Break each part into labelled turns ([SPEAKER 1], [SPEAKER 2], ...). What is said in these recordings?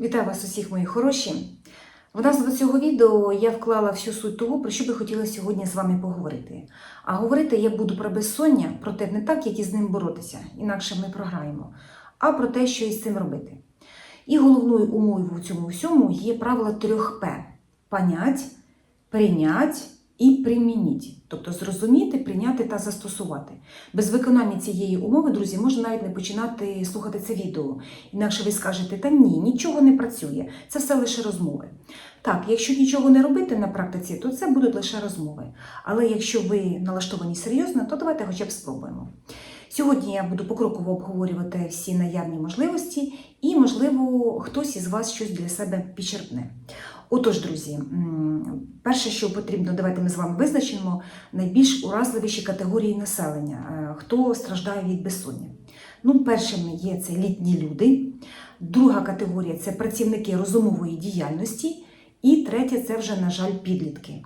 [SPEAKER 1] Вітаю вас усіх, мої хороші. В нас до цього відео я вклала всю суть того, про що би хотіла сьогодні з вами поговорити. А говорити я буду про безсоння, проте не так, як із ним боротися, інакше ми програємо, а про те, що із цим робити. І головною умовою в цьому всьому є правило трьох П: понять, прийнять і примініть. Тобто зрозуміти, прийняти та застосувати. Без виконання цієї умови, друзі, можна навіть не починати слухати це відео. Інакше ви скажете, та ні, нічого не працює, це все лише розмови. Так, якщо нічого не робити на практиці, то це будуть лише розмови. Але якщо ви налаштовані серйозно, то давайте хоча б спробуємо. Сьогодні я буду покроково обговорювати всі наявні можливості, і, можливо, хтось із вас щось для себе підчерпне. Отож, друзі, перше, що потрібно, давайте ми з вами визначимо найбільш уразливіші категорії населення, е, хто страждає від безсоння. Ну, першими є це літні люди, друга категорія це працівники розумової діяльності, і третя це вже, на жаль, підлітки.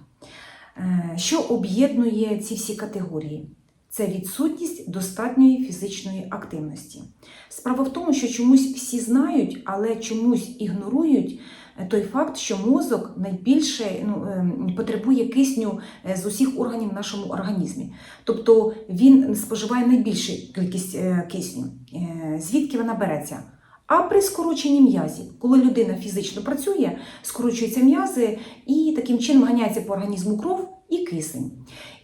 [SPEAKER 1] Е, Що об'єднує ці всі категорії? Це відсутність достатньої фізичної активності. Справа в тому, що чомусь всі знають, але чомусь ігнорують той факт, що мозок найбільше ну, ем, потребує кисню е, з усіх органів в нашому організмі. Тобто він споживає найбільшу кількість е, кисню. Е, Звідки вона береться? А при скороченні м'язів, коли людина фізично працює, скорочуються м'язи і таким чином ганяється по організму кров і кисень.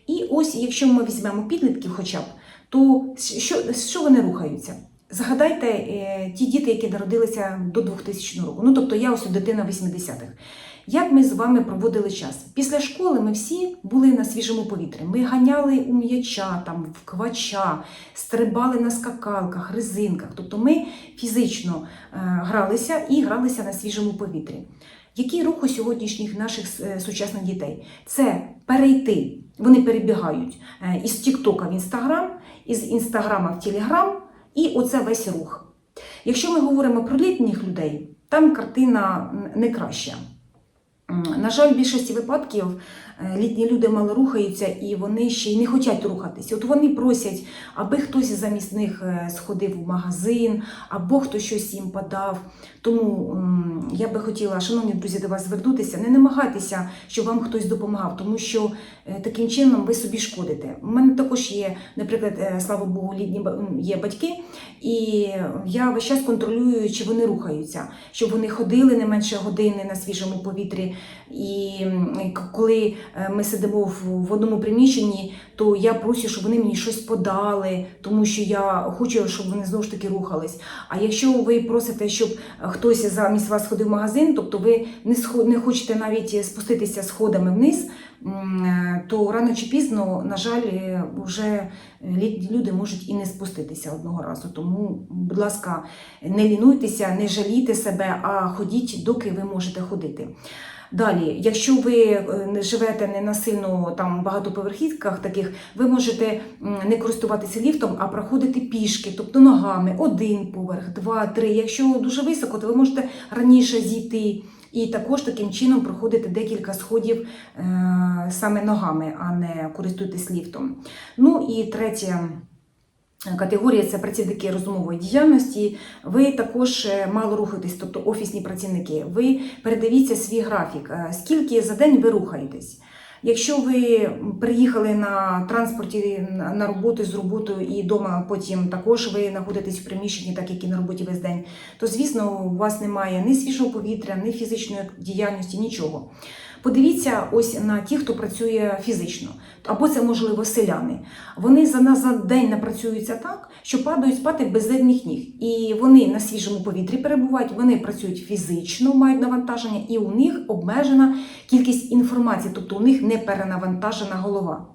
[SPEAKER 1] І ось, якщо ми візьмемо підлітків, хоча б, то що, що вони рухаються? Згадайте е, ті діти, які народилися до 2000 року. Ну, тобто я ось дитина 80-х. Як ми з вами проводили час? Після школи ми всі були на свіжому повітрі. Ми ганяли у м'яча, там, в квача, стрибали на скакалках, резинках. Тобто ми фізично е, гралися і гралися на свіжому повітрі. Який рух у сьогоднішніх наших е, сучасних дітей? Це перейти. Вони перебігають із Тіктока в Інстаграм, із Інстаграма в Телеграм, і оце весь рух. Якщо ми говоримо про літніх людей, там картина не краща. На жаль, в більшості випадків е, літні люди мало рухаються і вони ще й не хочуть рухатися. От вони просять, аби хтось замість них е, сходив в магазин, або хтось щось їм подав. Тому я би хотіла, шановні друзі, до вас звернутися, не намагайтеся, щоб вам хтось допомагав, тому що е, таким чином ви собі шкодите. У мене також є, наприклад, е, слава Богу, літні є батьки, і я весь час контролюю, чи вони рухаються, щоб вони ходили не менше години на свіжому повітрі. І коли е, ми сидимо в, одному приміщенні, то я прошу, щоб вони мені щось подали, тому що я хочу, щоб вони знову ж таки рухались. А якщо ви просите, щоб хтось замість вас ходив в магазин, тобто ви не хочете навіть спуститися сходами вниз, е, то рано чи пізно, на жаль, е, вже люди можуть і не спуститися одного разу. Тому, будь ласка, не лінуйтеся, не жалійте себе, а ходіть, доки ви можете ходити. Далі, якщо ви е, живете не на сильно там багатоповерхівках таких, ви можете не користуватися ліфтом, а проходити пішки, тобто ногами, один поверх, два, три. Якщо дуже високо, то ви можете раніше зійти. І також таким чином проходити декілька сходів е, саме ногами, а не користуйтесь ліфтом. Ну і третя категорія це працівники розумової діяльності. Ви також е, мало рухаєтесь, тобто офісні працівники. Ви передивіться свій графік, е, скільки за день ви рухаєтесь. Якщо ви приїхали на транспорті на роботу з роботою і вдома потім також ви знаходитесь в приміщенні, так як і на роботі весь день, то звісно у вас немає ні свіжого повітря, ні фізичної діяльності, нічого. Подивіться ось на ті, хто працює фізично, або це можливо селяни. Вони за нас за день напрацюються так, що падають спати без задніх ніг. І вони на свіжому повітрі перебувають, вони працюють фізично, мають навантаження, і у них обмежена кількість інформації, тобто у них не перенавантажена голова.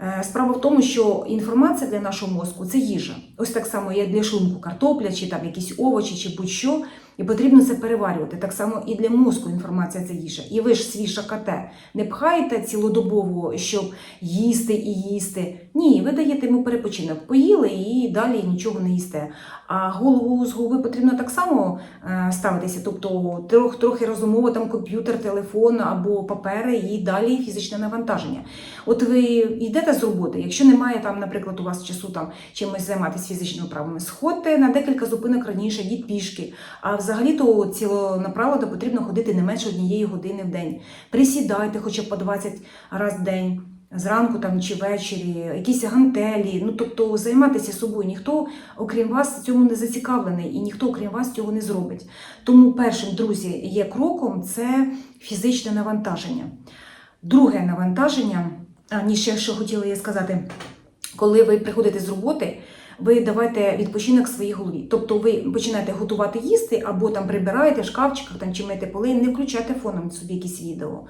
[SPEAKER 1] Е, Справа в тому, що інформація для нашого мозку це їжа. Ось так само є для шлунку картопля, чи там якісь овочі, чи будь-що. І потрібно це переварювати. Так само і для мозку інформація це їжа. І ви ж свій шакате. не пхаєте цілодобово, щоб їсти і їсти. Ні, ви даєте йому перепочинок. Поїли і далі нічого не їсте. А голову з голови потрібно так само е, ставитися, тобто трох, трохи розумово там комп'ютер, телефон або папери і далі фізичне навантаження. От ви йдете з роботи, якщо немає там, наприклад, у вас часу там чимось займатися фізичними правами, сходьте на декілька зупинок раніше, йдіть пішки. А взагалі-то цілонаправлено потрібно ходити не менше однієї години в день. Присідайте хоча б по 20 разів в день. Зранку там чи ввечері, якісь гантелі, ну тобто займатися собою. Ніхто, окрім вас, цьому не зацікавлений, і ніхто, окрім вас, цього не зробить. Тому першим, друзі, є кроком це фізичне навантаження. Друге навантаження, а ще що хотіла я сказати, коли ви приходите з роботи, ви давайте відпочинок своїй голові. Тобто ви починаєте готувати їсти або там прибираєте в шкафчиках там, чи мити поли, не включайте фоном собі якісь відео.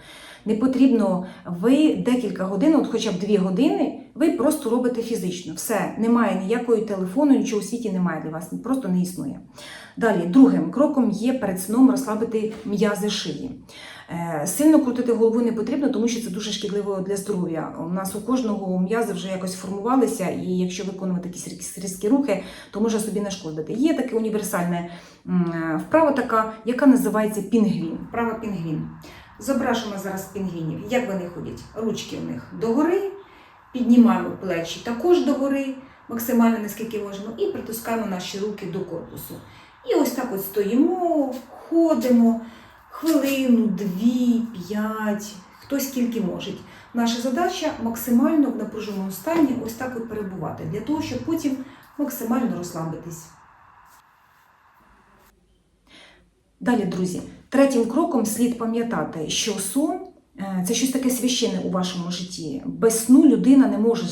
[SPEAKER 1] Не потрібно, ви декілька годин, от хоча б дві години, ви просто робите фізично. Все, немає ніякої телефону, нічого у світі немає для вас, просто не існує. Далі, другим кроком є перед сном розслабити м'язи шиї. Е, Сильно крутити голову не потрібно, тому що це дуже шкідливо для здоров'я. У нас у кожного м'язи вже якось формувалися, і якщо виконувати якісь різкі- рухи, то може собі нашкодити. Є таке універсальне е, вправа, така, яка називається пінгвін. Вправа пінгвін. Зображуємо зараз пінгвінів. Як вони ходять? Ручки у них догори, піднімаємо плечі також догори, максимально наскільки можемо, і притискаємо наші руки до корпусу. І ось так от стоїмо, ходимо хвилину, дві, п'ять, хто скільки може. Наша задача максимально в напруженому стані ось так от перебувати, для того, щоб потім максимально розслабитись. Далі, друзі, третім кроком слід пам'ятати, що сон це щось таке священне у вашому житті. Без сну людина не може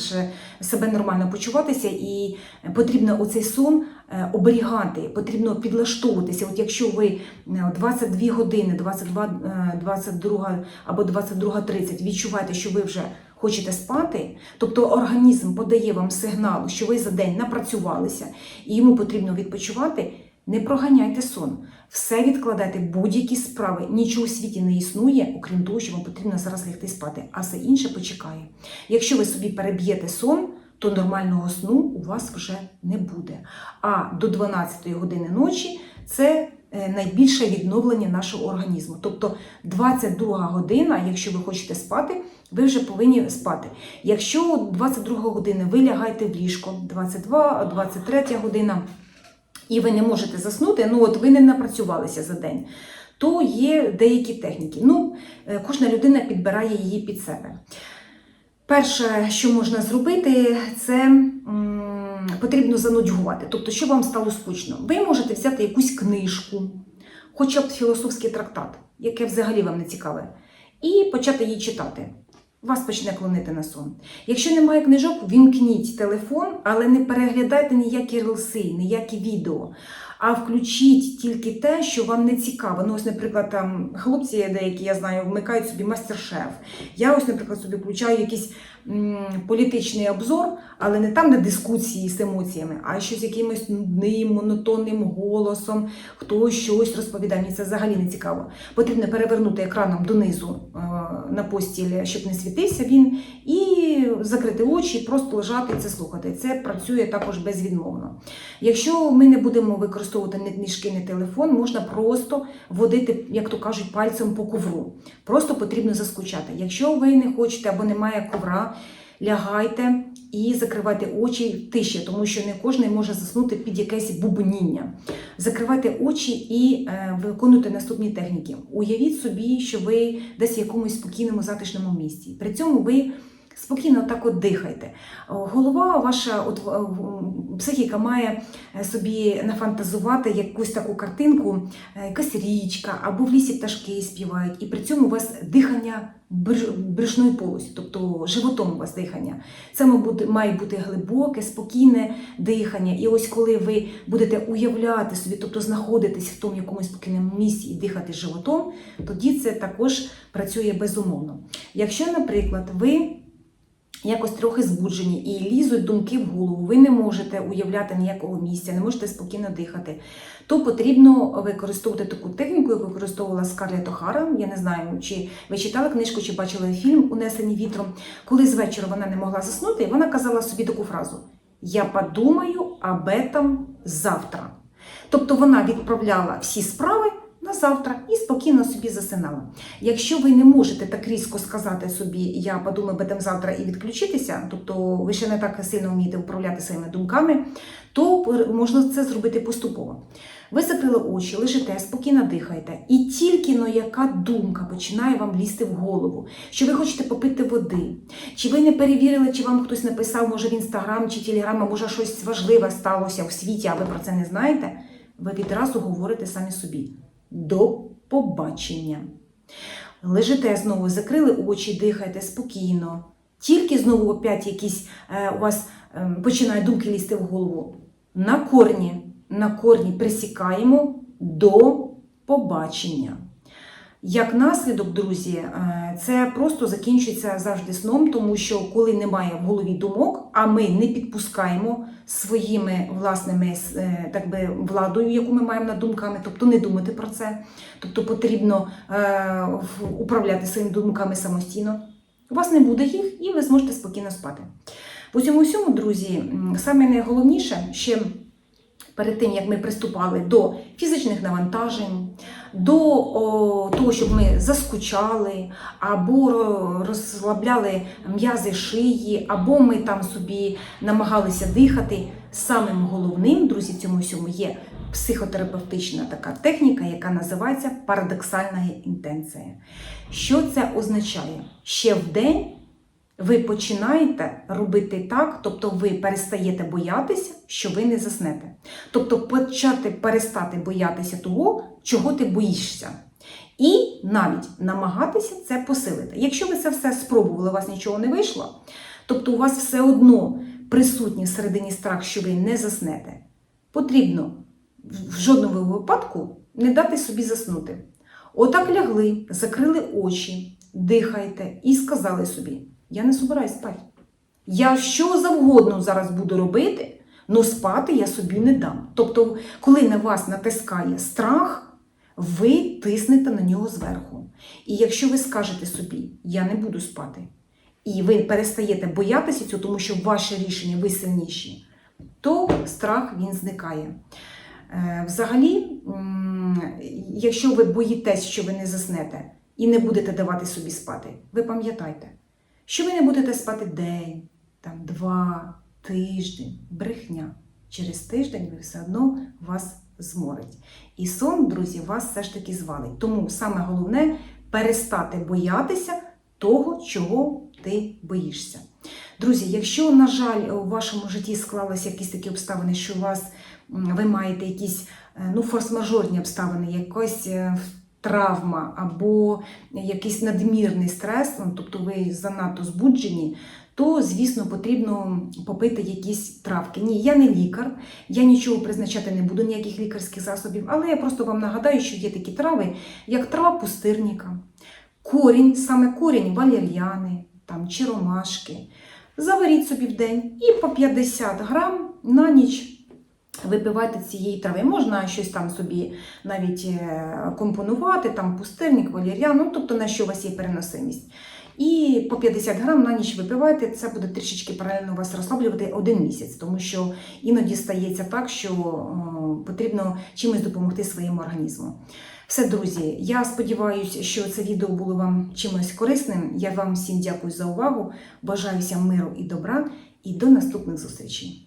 [SPEAKER 1] себе нормально почуватися, і потрібно оцей сон е, оберігати, потрібно підлаштовуватися. От якщо ви е, 22 години, 22, е, 22 або 22.30 відчуваєте, що ви вже хочете спати, тобто організм подає вам сигнал, що ви за день напрацювалися і йому потрібно відпочивати. Не проганяйте сон, все відкладайте, будь-які справи. Нічого у світі не існує, окрім того, що вам потрібно зараз лягти спати, а все інше почекає. Якщо ви собі переб'єте сон, то нормального сну у вас вже не буде. А до 12 години ночі це е, найбільше відновлення нашого організму. Тобто 22 година, якщо ви хочете спати, ви вже повинні спати. Якщо 22 години ви лягаєте в ліжко, 22, 23 година, і ви не можете заснути, ну от ви не напрацювалися за день, то є деякі техніки. Ну, е, кожна людина підбирає її під себе. Перше, що можна зробити, це потрібно занудьгувати. Тобто, що вам стало скучно? Ви можете взяти якусь книжку, хоча б філософський трактат, яке взагалі вам не цікаве, і почати її читати. Вас почне клонити на сон. Якщо немає книжок, вімкніть телефон, але не переглядайте ніякі рилси, ніякі відео. А включіть тільки те, що вам не цікаво. Ну, ось, наприклад, там хлопці деякі, я знаю, вмикають собі мастер-шеф. Я ось, наприклад, собі включаю якийсь м, політичний обзор, але не там на дискусії з емоціями, а щось якимось нудним, монотонним голосом, хтось щось розповідає. Мені це взагалі не цікаво. Потрібно перевернути екраном донизу е, на постіль, щоб не світився він, і закрити очі, просто лежати і це слухати. Це працює також безвідмовно. Якщо ми не будемо використовувати ні книжки, ні телефон, можна просто водити, як то кажуть, пальцем по ковру. Просто потрібно заскучати. Якщо ви не хочете або немає ковра, лягайте і закривайте очі тиші, тому що не кожен може заснути під якесь бубніння. Закривайте очі і е, виконуйте наступні техніки. Уявіть собі, що ви десь в якомусь спокійному затишному місці. При цьому ви спокійно так от дихайте. Голова ваша, от е, психіка має е, собі нафантазувати якусь таку картинку, е, якась річка, або в лісі пташки співають, і при цьому у вас дихання брюшною полостю, тобто животом у вас дихання. Це має бути глибоке, спокійне дихання. І ось коли ви будете уявляти собі, тобто знаходитись в тому якомусь спокійному місці і дихати животом, тоді це також працює безумовно. Якщо, наприклад, ви якось трохи збуджені і лізуть думки в голову, ви не можете уявляти ніякого місця, не можете спокійно дихати, то потрібно використовувати таку техніку, яку використовувала Скарлетт Охара. Я не знаю, чи ви читали книжку, чи бачили фільм Унесені вітром. Коли з вечора вона не могла заснути, вона казала собі таку фразу: Я подумаю об этом завтра. Тобто вона відправляла всі справи на завтра і спокійно собі засинала. Якщо ви не можете так різко сказати собі, я подумаю об завтра і відключитися, тобто ви ще не так сильно вмієте управляти своїми думками, то можна це зробити поступово. Ви закрили очі, лежите, спокійно дихаєте, і тільки но яка думка починає вам лізти в голову, що ви хочете попити води, чи ви не перевірили, чи вам хтось написав, може в інстаграм чи телеграм, а може щось важливе сталося в світі, а ви про це не знаєте, ви відразу говорите самі собі. До побачення. Лежите знову, закрили очі, дихайте спокійно. Тільки знову опять якісь е, у вас е, починають думки лізти в голову. На корні, на корні присікаємо до побачення. Як наслідок, друзі, е, це просто закінчується завжди сном, тому що коли немає в голові думок, а ми не підпускаємо своїми власними е, так би, владою, яку ми маємо над думками, тобто не думати про це, тобто потрібно е, управляти своїми думками самостійно. У вас не буде їх, і ви зможете спокійно спати. В усьому всьому, друзі, саме найголовніше ще перед тим, як ми приступали до фізичних навантажень, до о, того, щоб ми заскучали, або розслабляли м'язи шиї, або ми там собі намагалися дихати. Самим головним, друзі, цьому всьому є психотерапевтична така техніка, яка називається парадоксальна інтенція. Що це означає? Ще в день ви починаєте робити так, тобто ви перестаєте боятися, що ви не заснете. Тобто почати перестати боятися того, чого ти боїшся. І навіть намагатися це посилити. Якщо ви це все спробували, у вас нічого не вийшло, тобто у вас все одно присутній всередині страх, що ви не заснете, потрібно в жодному випадку не дати собі заснути. Отак лягли, закрили очі, дихайте і сказали собі. Я не собираюсь спати. Я що завгодно зараз буду робити, але спати я собі не дам. Тобто, коли на вас натискає страх, ви тиснете на нього зверху. І якщо ви скажете собі, я не буду спати, і ви перестаєте боятися цього, тому що ваше рішення ви сильніші, то страх він зникає. Е, взагалі, якщо ви боїтесь, що ви не заснете і не будете давати собі спати, ви пам'ятайте що ви не будете спати день, там, два, тиждень, брехня. Через тиждень ви все одно вас зморить. І сон, друзі, вас все ж таки звалить. Тому саме головне перестати боятися того, чого ти боїшся. Друзі, якщо, на жаль, у вашому житті склалися якісь такі обставини, що у вас ви маєте якісь е, ну, форс-мажорні обставини, якось е, травма або якийсь надмірний стрес, ну, тобто ви занадто збуджені, то, звісно, потрібно попити якісь травки. Ні, я не лікар, я нічого призначати не буду, ніяких лікарських засобів, але я просто вам нагадаю, що є такі трави, як трава пустирника, корінь, саме корінь валер'яни там, чи ромашки. Заваріть собі в день і по 50 грам на ніч випивати цієї трави. Можна щось там собі навіть е, компонувати, там пустирник, валір'ян, ну, тобто на що у вас є переносимість. І по 50 грам на ніч випивайте, це буде трішечки паралельно вас розслаблювати один місяць, тому що іноді стається так, що потрібно чимось допомогти своєму організму. Все, друзі, я сподіваюся, що це відео було вам чимось корисним. Я вам всім дякую за увагу. Бажаю всім миру і добра, і до наступних зустрічей.